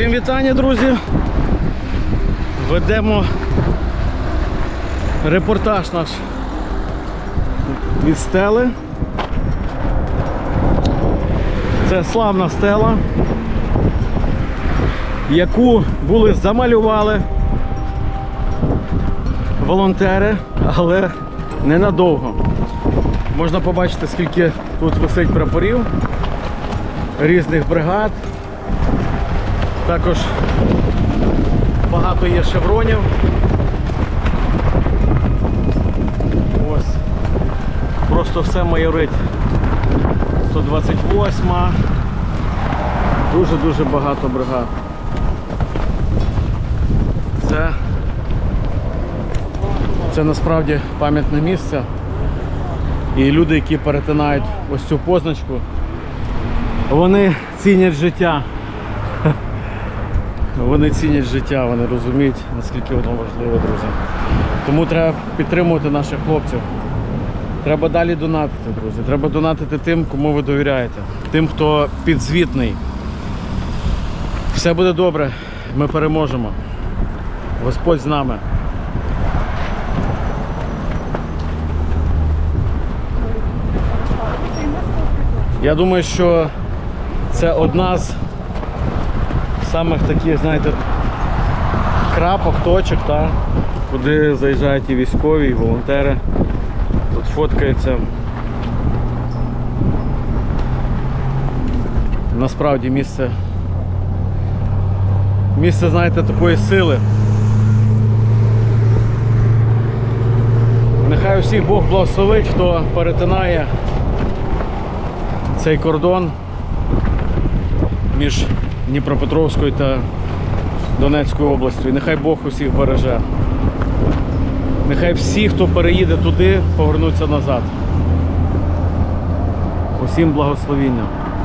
Всім вітання, друзі. Ведемо репортаж наш від стели. Це славна стела, яку були замалювали волонтери, але ненадовго. Можна побачити, скільки тут висить прапорів різних бригад. Також багато є шевронів. Ось. Просто все майорить. 128. Дуже-дуже багато бригад. Це, це насправді пам'ятне місце. І люди, які перетинають ось цю позначку, вони цінять життя. Вони цінять життя, вони розуміють, наскільки воно важливо, друзі. Тому треба підтримувати наших хлопців. Треба далі донатити, друзі. Треба донатити тим, кому ви довіряєте, тим, хто підзвітний. Все буде добре, ми переможемо. Господь з нами. Я думаю, що це одна з самих таких, знаєте, крапок, точок, та, куди заїжджають і військові, і волонтери. Тут фоткаються. Насправді місце. Місце, знаєте, такої сили. Нехай усіх Бог благословить, хто перетинає цей кордон між Дніпропетровською та Донецької області. Нехай Бог усіх береже. Нехай всі, хто переїде туди, повернуться назад. Усім благословіння.